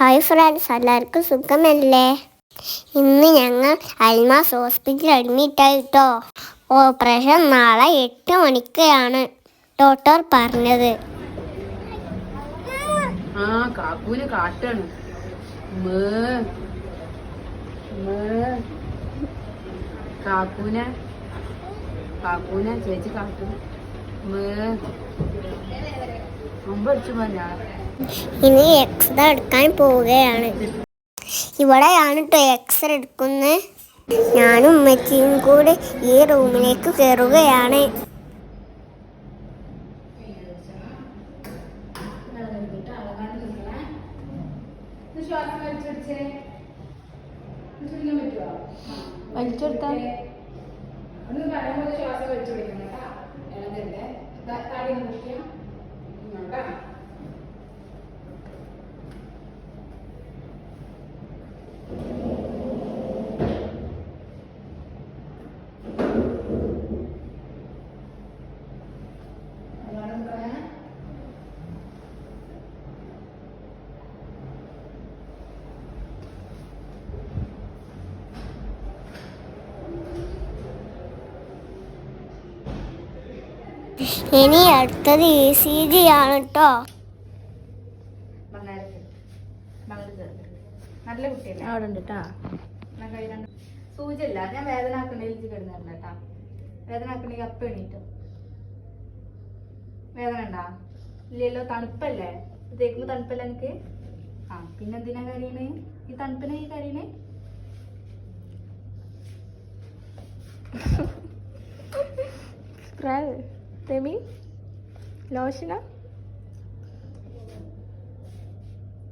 Hi friends എല്ലാവർക്കും സുഖമല്ലേ? ഇന്ന് ഞങ്ങൾ അൽമാസ് ഹോസ്പിറ്റലിൽ അഡ്മിറ്റ് കേട്ടോ. ഓപ്പറേഷൻ നാളെ എട്ട് മണിക്കാണ് ഡോക്ടർ പറഞ്ഞത്. ആ കാക്കൂന് കാട്ടാണ് കാക്കൂനെ. കാക്കൂനെ ചേച്ചി കാട്ടു ഇനി എക്സ്റേ എടുക്കാൻ പോവുകയാണ്. ഇവിടെയാണ് കേട്ടോ എക്സ്റേ എടുക്കുന്നത്. ഞാനും ഉമ്മച്ചിയും കൂടെ ഈ റൂമിലേക്ക് കയറുകയാണ് ಮಾಡ್ಕೊಂಡಾಗ ഇനി അടുത്തത് ഇ സി ജി ആണ് കേട്ടോ നല്ല കുട്ടിയല്ലേ അവിടെ ഉണ്ട് കേട്ടാ സൂചല്ല ഞാൻ വേദന കേട്ടാ വേദന അപ്പ എണീറ്റോ. വേദന ഉണ്ടാ ഇല്ലല്ലോ തണുപ്പല്ലേ? ഇതേക്കുമ്പോ തേക്കുമ്പോ തണുപ്പല്ല എനിക്ക് ആ പിന്നെന്തിനാ കരീണ് ഈ തണുപ്പിനെ ഈ കരീണ് സ്പ്രേ തെമി ലോഷന.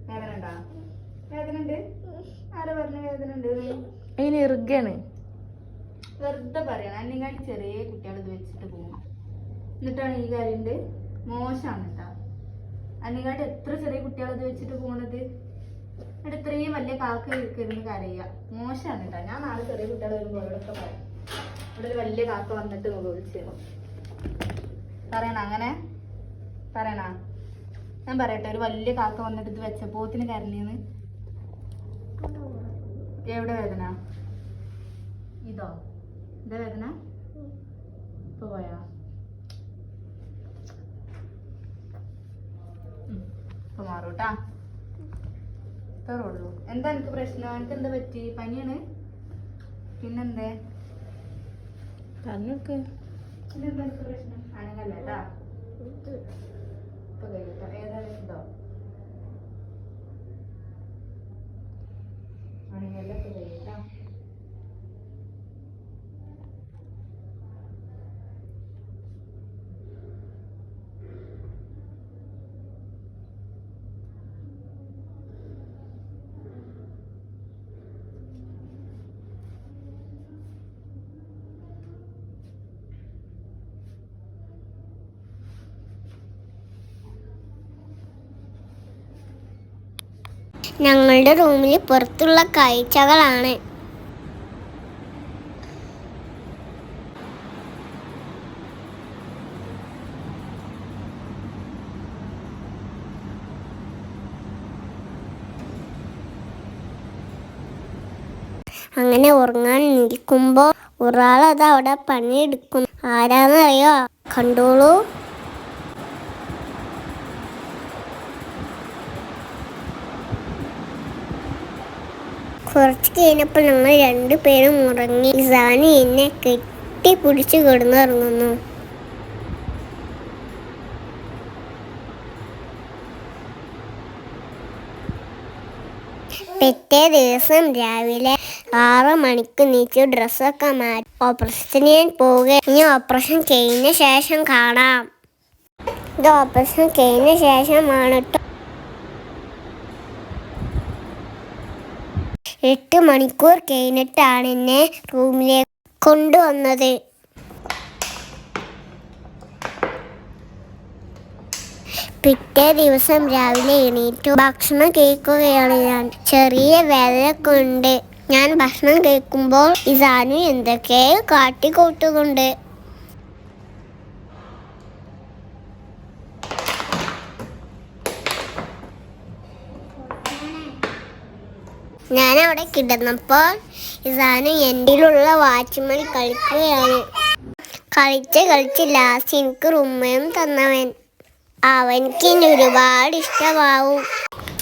വേദന ഉണ്ടാ വേദന ഉണ്ട് ആരാ പറഞ്ഞ വേദന ഉണ്ട് അതിന് വെറുതെ പറയണം. അന്നെങ്ങാട്ടി ചെറിയ കുട്ടികൾ ഇത് വെച്ചിട്ട് പോകും എന്നിട്ടാണ് ഈ കാര്യം മോശമാണ് കേട്ടോ അന്നെങ്ങാട്ടി എത്ര ചെറിയ കുട്ടികൾ ഇത് വെച്ചിട്ട് പോണത്? എന്നിട്ട് ഇത്രയും വലിയ കാക്ക ഇരുന്ന് കരയുക മോശമാണ് കേട്ടോ ഞാൻ നാളെ ചെറിയ കുട്ടികൾ വരുമ്പോൾ അവരോടൊക്കെ പറയും. ഇവിടെ ഒരു വലിയ കാക്ക വന്നിട്ട് വിളിച്ചു പറയണ അങ്ങനെ? പറയണ. ഞാൻ പറയട്ടെ ഒരു വലിയ കാക്ക വന്നിട്ട് ഇത് വെച്ചപ്പോത്തിന് കരഞ്ഞെന്ന്. എവിടെ വേദന? ഇതോ? ഇതാ വേദന? ഇപ്പൊ പോയാ? ഇപ്പൊ മാറൂട്ടാ ഇത്രേ ഉള്ളൂ. എന്താ എനിക്ക് പ്രശ്നം? എനിക്ക് എന്താ പറ്റി? പനിയാണ്? പിന്നെന്തേ? പറഞ്ഞോക്ക്. പിന്നെന്താ എനിക്ക് പ്രശ്നം അനങ്ങല്ലേട്ടാ ഇപ്പൊ ഞങ്ങളുടെ റൂമിൽ പുറത്തുള്ള കാഴ്ചകളാണ്. അങ്ങനെ ഉറങ്ങാൻ നിൽക്കുമ്പോൾ ഒരാളത് അവിടെ പണിയെടുക്കുന്നു ആരാന്നറിയോ? കണ്ടോളൂ. കുറച്ച് കഴിഞ്ഞപ്പോൾ നമ്മൾ രണ്ടുപേരും ഉറങ്ങി. സാനി എന്നെ കെട്ടി പിടിച്ച് കിടന്നുറങ്ങുന്നു. പിറ്റേ ദിവസം രാവിലെ ആറ് മണിക്ക് നീച്ച് ഡ്രസ്സൊക്കെ മാറ്റി ഓപ്പറേഷന് ഞാൻ പോവുക ഇനി ഓപ്പറേഷൻ കഴിഞ്ഞ ശേഷം കാണാം. ഇത് ഓപ്പറേഷൻ കഴിഞ്ഞ ശേഷമാണ് ട്ടോ. എട്ട് മണിക്കൂർ കഴിഞ്ഞിട്ടാണ് എന്നെ റൂമിലേക്ക് കൊണ്ടുവന്നത്. പിറ്റേ ദിവസം രാവിലെ എണീറ്റു ഭക്ഷണം കേൾക്കുകയാണ് ഞാൻ. ചെറിയ വേദന കൊണ്ട് ഞാൻ ഭക്ഷണം കേൾക്കുമ്പോൾ ഇസാനു എന്തൊക്കെയോ കാട്ടിക്കൂട്ടുന്നുണ്ട്. ഞാൻ അവിടെ കിടന്നപ്പോൾ എന്റെ വാച്ച്മാൻ കളിക്കുകയാണ്. കളിച്ച് കളിച്ച് ലാസ്റ്റ് എനിക്ക് റുമ്മയും തന്നവൻ. അവനക്ക് ഇനി ഒരുപാട് ഇഷ്ടമാവും.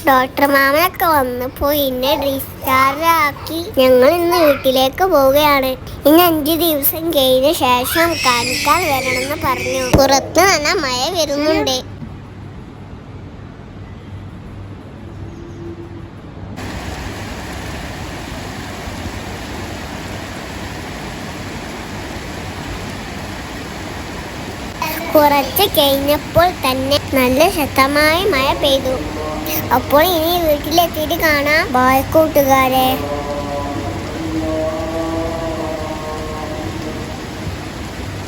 ഡോക്ടർ മാമനൊക്കെ വന്നപ്പോൾ എന്നെ ഡിസ്ചാർജ് ആക്കി ഞങ്ങൾ ഇന്ന് വീട്ടിലേക്ക് പോവുകയാണ്. ഇനി അഞ്ച് ദിവസം കഴിഞ്ഞ ശേഷം കാണിക്കാൻ വരണമെന്ന് പറഞ്ഞു. പുറത്ത് നല്ല മഴ വരുന്നുണ്ട്. കുറച്ച് കഴിഞ്ഞപ്പോൾ തന്നെ നല്ല ശക്തമായ മഴ പെയ്തു. അപ്പോൾ ഇനി വീട്ടിലെത്തിയിട്ട് കാണാം ബായ്